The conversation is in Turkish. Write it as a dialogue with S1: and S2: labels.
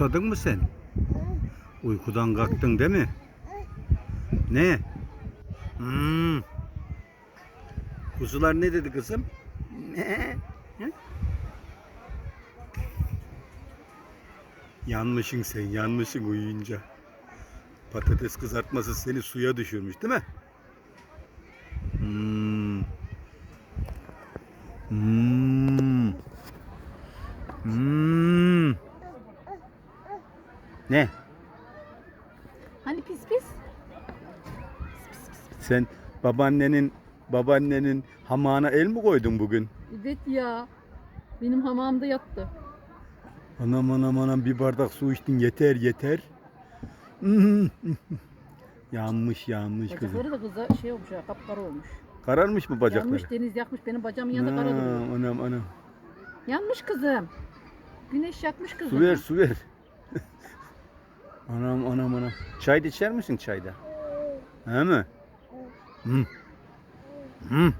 S1: Susadın mı sen? Uykudan kalktın değil mi? Ne? Hmm. Kuzular ne dedi kızım? Ne? Hı? Yanmışsın sen, yanmışsın uyuyunca. Patates kızartması seni suya düşürmüş değil mi? Hmm. Hmm. Hmm. Ne?
S2: Hani pis pis?
S1: Sen babaannenin babaannenin hamağına el mi koydun bugün?
S2: Evet ya. Benim hamamda yattı.
S1: Anam anam anam bir bardak su içtin yeter yeter. Yanmış yanmış kızım.
S2: Bacakları da kıza şey olmuş ya kapkara olmuş.
S1: Kararmış mı bacakları?
S2: Yanmış deniz yakmış benim bacağımın yanında kara duruyor.
S1: Ha, Anam anam.
S2: Yanmış kızım. Güneş yakmış kızım.
S1: Su ver su ver. Anam anam anam. Çay da içer misin çayda? He mi? Hı. Hı.